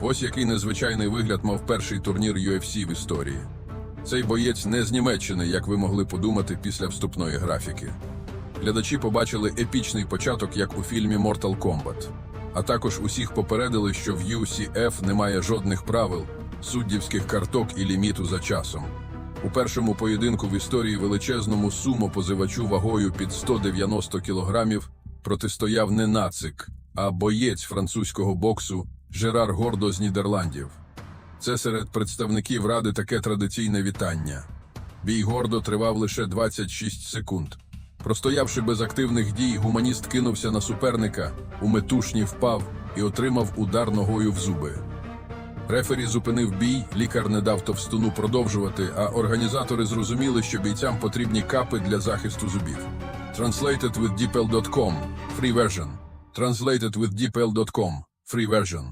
Ось який незвичайний вигляд мав перший турнір UFC в історії. Цей боєць не з Німеччини, як ви могли подумати після вступної графіки. Глядачі побачили епічний початок, як у фільмі Mortal Kombat. А також усіх попередили, що в UCF немає жодних правил, суддівських карток і ліміту за часом. У першому поєдинку в історії величезному сумо позивачу вагою під 190 кілограмів протистояв не нацик, а боєць французького боксу Жерар Гордо з Нідерландів. Це серед представників ради таке традиційне вітання. Бій гордо тривав лише 26 секунд. Простоявши без активних дій, гуманіст кинувся на суперника, у метушні впав і отримав удар ногою в зуби. Рефері зупинив бій, лікар не дав товстуну продовжувати, а організатори зрозуміли, що бійцям потрібні капи для захисту зубів. Translated with DeepL.com. Free version. Translated with DeepL.com. Free version.